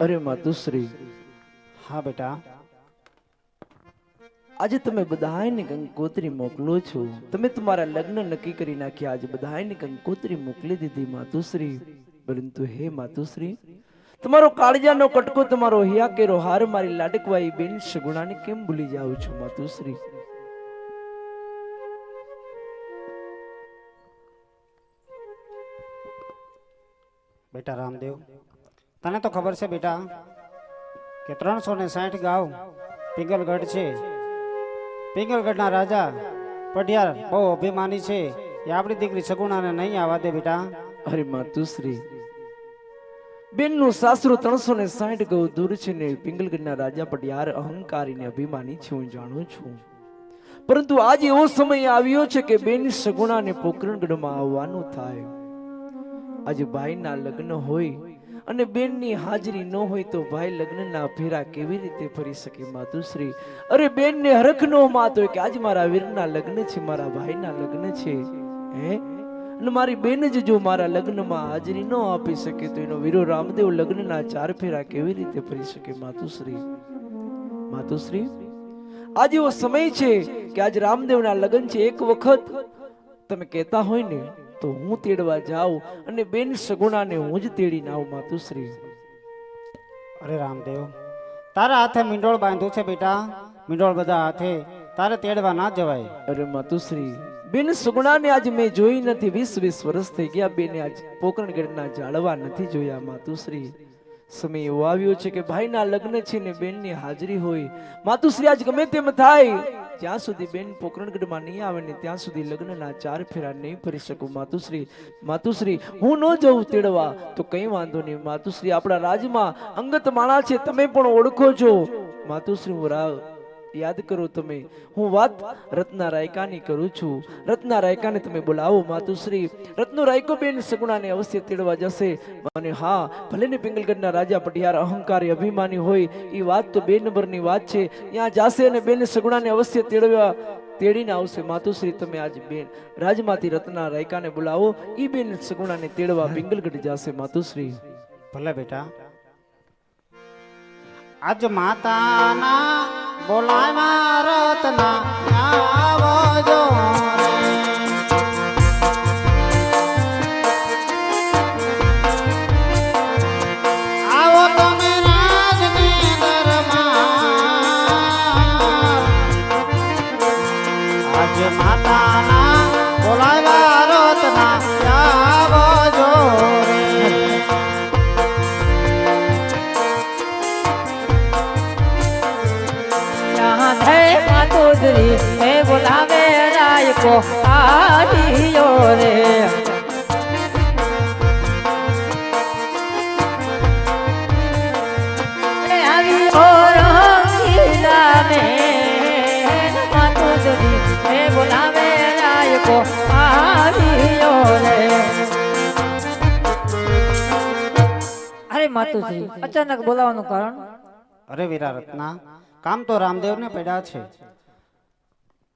અરે માતુશ્રી હા બેટા. આજે તમે બધાને કંકોત્રી મોકલો છો. તમે તમારા લગ્ન નક્કી કરી નાખ્યા. આજે બધાને કંકોત્રી મોકલી દીધી માતુશ્રી પરંતુ હે માતુશ્રી તમારો કાળજાનો કટકો, તમારો હિયા કેરો હાર મારી લાડકવાઈ બેન સગુણાને કેમ ભૂલી જાઉં છો માતુશ્રી બેટા રામદેવ તને તો ખબર છે બેટા કે ત્રણસો ને સાઠ ગાવ પિંગલગઢ છે. પિંગલગઢના રાજા પઢિયાર બહુ અભિમાની છે. એ આપણી દીકરી સગુણાને નહીં આવવા દે બેટા. અરે માતુશ્રી બેનનું સાસરું ત્રણસો ને સાઠ ગૌ દૂર છે ને પિંગલગઢના રાજા પઢિયાર અહંકારી ને અભિમાની છે, હું જાણું છું. પરંતુ આજે એવો સમય આવ્યો છે કે બેન સગુણાને પોકરણગઢમાં આવવાનું થાય. આજે ભાઈના લગ્ન હોય અને બેનની હાજરી ન હોય તો ભાઈ લગ્નના ફેરા કેવી રીતે ફરી શકે માતુશ્રી? અરે બેનને હરખ નો માતો કે આજ મારા વીરના લગ્ન છે, મારા ભાઈના લગ્ન છે, હે? અને મારી બેન જ જો મારા લગ્નમાં હાજરી ન આપી શકે તો એનો વીરો રામદેવ લગ્નના ચાર ફેરા કેવી રીતે ફરી શકે માતુશ્રી? માતુશ્રી, આજ એવો સમય છે કે આજ રામદેવના લગ્ન છે એક વખત. તમે કહેતા હોય ને તો હું તેડવા જાઉં અને બેન સગુણાને હું જ તેડીને આવું માતુશ્રી અરે રામદેવ તારા હાથે મીંડોળ બાંધ્યું છે બેટા. મીંડોળ બધા હાથે તારે તેડવા ના જવાય. અરે માતુશ્રી બેન સગુણાને આજ મેં જોઈ નથી. વીસ વીસ વર્ષ થઈ ગયા બેને આજ પોકરણગઢના જાળવા નથી જોયા માતુશ્રી સમય એવો આવ્યો છે કે ભાઈના લગ્ન છે ને બેનની હાજરી હોય. માતુશ્રી આજ ગમે તેમ થાય. જ્યાં સુધી બેન પોકરણગઢમાં નહીં આવે ને ત્યાં સુધી લગ્નના ચાર ફેરા નહીં ફરી શકું. માતુશ્રી માતુશ્રી, હું ન જઉં તેડવા. તો કઈ વાંધો નહીં. માતુશ્રી, આપણા રાજમાં અંગત માણા છે. તમે પણ ઓળખો છો. માતુશ્રી, હું રાવ યાદ કરો તમે. હું વાત રત્ના રાયકાની કરું છું. રત્ના રાયકાને તમે બોલાવો માતુશ્રી. રત્નો રાયકો બેન સગુણાને અવશ્ય તેડવા જશે. અને હા, ભલે ને પિંગલગઢના રાજા પટિયાર અહંકારી અભિમાની હોય એ વાત તો બે નંબરની વાત છે. ત્યાં જાશે અને બેન સગુણાને અવશ્ય તેડવા તેડીને આવશે. માતુશ્રી, તમે આજ બેન રાજમાંથી રત્ના રાયકાને બોલાવો. એ બેન સગુણાને તેડવા પિંગલગઢ જશે, માતુશ્રી. ભલે બેટા. આજ માતાના બોલાવા રતના. ગોદરી એ બોલાવે રાયકો આડિયો રે. બોલાવે રાયકો અચાનક બોલાવાનું કારણ? અરે વીરા રત્ના કામ તો રામદેવ ને પડ્યા છે.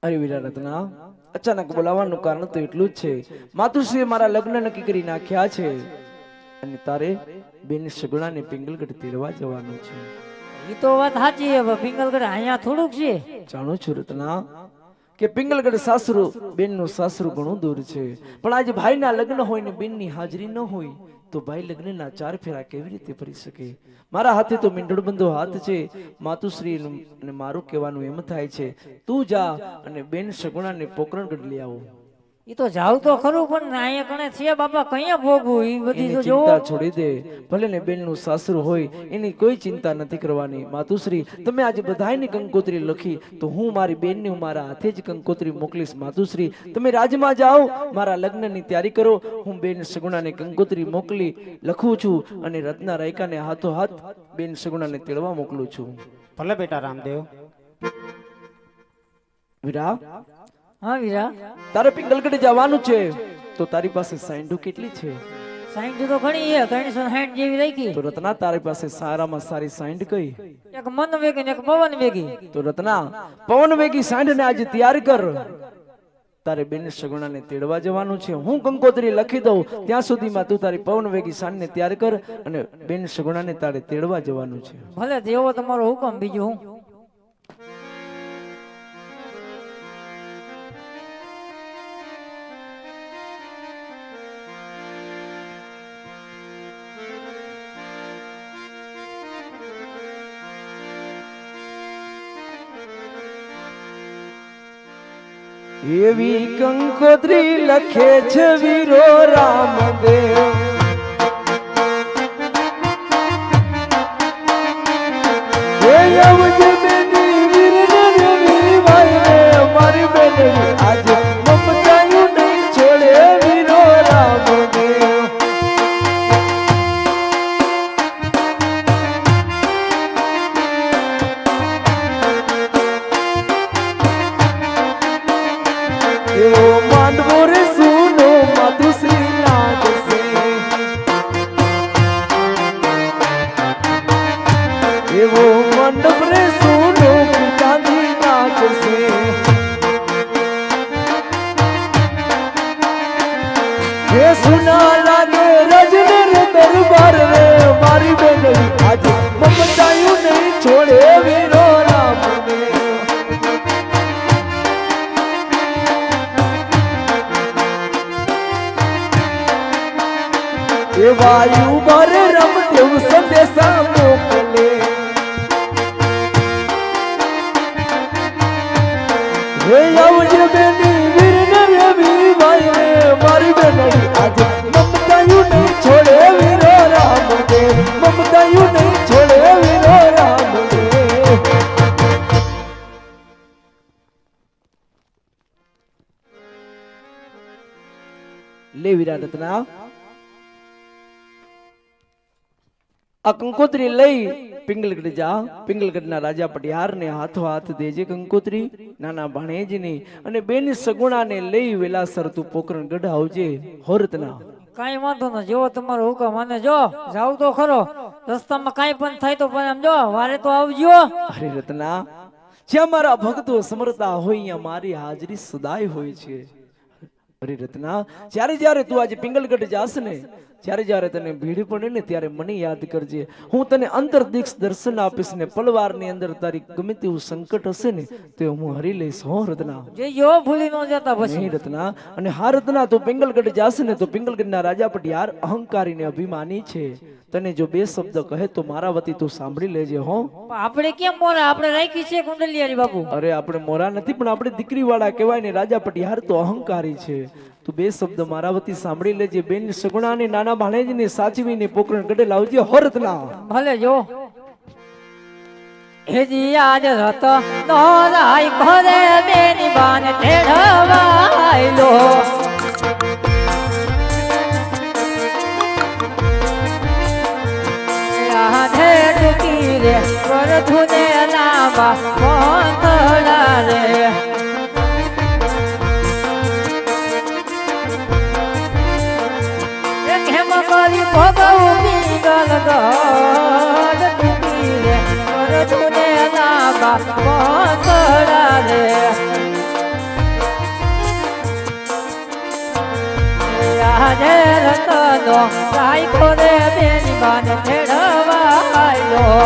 અરે વીરા રત્ના અચાનક બોલાવવાનું કારણ તો એટલું જ છે. માતુશ્રીએ મારા લગ્ન નક્કી કરી નાખ્યા છે. અને તારે બેન સગુણાને પિંગલગઢ તેડવા જવાનું છે. એ તો વાત સાચી હવે પિંગલગઢ અહીંયા થોડુંક છે. જાણું છું રત્ના કે પિંગલગઢ સાસરું બેનનું સાસરું ઘણું દૂર છે. પણ આજે ભાઈના લગ્ન હોય ને બેનની હાજરી ન હોય, તો ભાઈ લગ્નના ચાર ફેરા કેવી રીતે ફરી શકે? મારા હાથે તો મીંડળબંધો હાથ છે માતુશ્રી અને મારું કહેવાનું એમ થાય છે, તું જા અને બેન સગુણાને પોકરણગઢ લઈ આવો. એ તો જાવ તો ખરું પણ અહીંયા કણે છે બાપા કયા ભોગવું? એ બધી તો ચિંતા છોડી દે ભલે ને બેનનું સાસરું હોય એની કોઈ ચિંતા નથી કરવાની. માતુશ્રી તમે આજે બધાયની કંકોત્રી લખી તો હું મારી બેન ને મારા હાથે જ કંકોત્રી મોકલીશ. માતુશ્રી તમે રાજમાં જાઓ મારા લગ્નની તૈયારી કરો. હું બેન સગુણાને કંકોત્રી મોકલી લખું છું અને રત્ના રાયકાને હાથો હાથ બેન સગુણાને તેડવા મોકલું છું. ભલે બેટા રામદેવ. વિરા હા વીરા? તારે પિંગલગઢ જવાનું છે. તો તારી પાસે સાઈન્ડુ કેટલી છે? સાઈઠ તો ઘણી છે ત્રણસો સાઈઠ જેવી રાખી. તો રત્ના તારી પાસે સારામાં સારી સાઈન્ડ કઈ? એક મન વેગી ને એક પવન વેગી. તો રત્ના પવન વેગી સાંઢ ને આજે તૈયાર કર. તારે બેન સગુણાને તેડવા જવાનું છે. હું કંકોત્રી લખી દઉં. ત્યાં સુધીમાં તું તારી પવન વેગી સાનને તૈયાર કર અને બેન સગુણાને તારે તેડવા જવાનું છે. ભલે દેવો તમારો હુકમ બીજું હું? એવી કંકોત્રી લખે છે વીરો રામદેવ. હે સુના લાગે રજને રે દરબાર રે, મારી બેનડી આજ મમતાયું નહીં છોડે વીરો રામ એ વાયુ બર રમ દેવ સંદેશા મોકલે રત્ના આ કંકોત્રી લઈ પિંગલગઢ જા પિંગલગઢના રાજા પટિયારને હાથો હાથ દેજે કંકોત્રી નાના ભાણેજની અને બેની સગુણાને લઈ વેલાસર તું પોકરણગઢ આવજે હોરતના કાંઈ વાંધો ન જેવો તમારો હુકમ અને જો જાવ તો ખરો રસ્તામાં કાંઈ પણ થાય તો પણ જો વારે તો આવજો અરે રત્ના જ્યાં મારા ભક્તો સમરતા હોય ત્યાં મારી હાજરી સદાય હોય છે અરે રત્ના જ્યારે જ્યારે તું આજે પિંગલગઢ જાસ ને જ્યારે જ્યારે તને ભીડ પડે ને ત્યારે મને યાદ કરજે. હું તને અંતરદિક્ષ દર્શન આપીશ ને પલવારની અંદર તારી ગમે તેવું સંકટ હશે ને તે હું હરી લઈશ હો રત્ના. જે ભૂલી ન જતા પછી. રત્ના. અને હા રત્ના તું પિંગલગઢ જાશે ને તો પિંગલગઢના રાજા પટિયાર અહંકારી ને અભિમાની છે. તને જો બે શબ્દ કહે તો મારા વતી તું સાંભળી લેજે હો. આપણે કેમ મોરા? આપણે રાખી છે કુંડલિયારી બાપુ. અરે આપણે મોરા નથી પણ આપણે દીકરી વાળા કહેવાય ને રાજા પટિયાર તો અહંકારી છે. તું બે શબ્દ મારા વતી સાંભળી લેજે. બેન સગુણાને, નાના ભાણેજને, સાચવીને પોકરણ ગઢે લાવજે હોરતના. ભલે જો. હેજી આજ રત નો રાય ઘરે બેની બાન તેડવાયલો રાધે ટુકી રે, વરધુને લાંબા આજે રતનો રાય કોરે બેની બાન ખેડવાયો